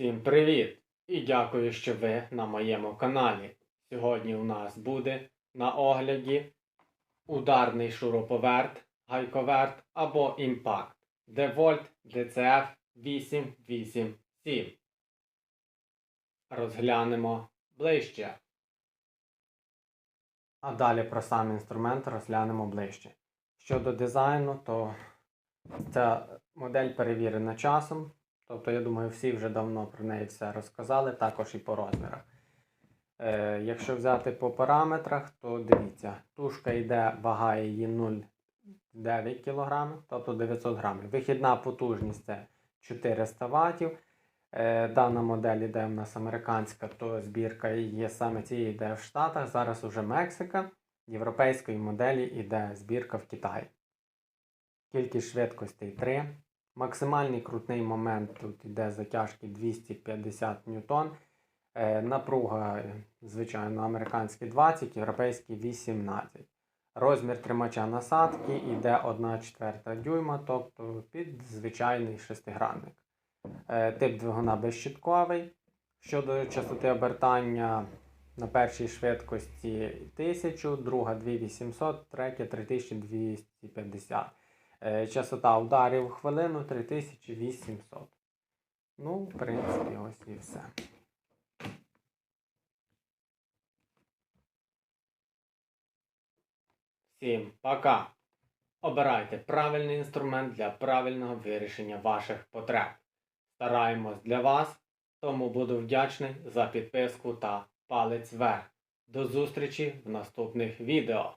Всім привіт! І дякую, що ви на моєму каналі. Сьогодні у нас буде на огляді ударний шуруповерт, гайковерт або імпакт DeWalt DCF 887. Розглянемо ближче. А далі про сам інструмент розглянемо ближче. Щодо дизайну, то ця модель перевірена часом. Тобто, я думаю, всі вже давно про неї все розказали, також і по розмірах. Е, якщо взяти по параметрах, то дивіться, тушка йде, вага її 0,9 кг, тобто 900 грамів. Вихідна потужність це 400 Вт. Е, дана модель йде в нас американська, то збірка її саме цієї йде в Штатах. Зараз уже Мексика. Європейської моделі йде збірка в Китаї. Кількість швидкостей 3. Максимальний крутний момент тут йде затяжки 250 ньютон. Е, напруга, звичайно, американський 20, європейський 18. Розмір тримача насадки йде 1 четверта дюйма, тобто під звичайний шестигранник. Е, тип двигуна безщитковий. Щодо частоти обертання на першій швидкості 1000, друга 2800, третя 3250. Е, Частота ударів в хвилину 3800. Ну, в принципі, ось і все. Всім пока! Обирайте правильний інструмент для правильного вирішення ваших потреб. Стараємось для вас, тому буду вдячний за підписку та палець вверх. До зустрічі в наступних відео.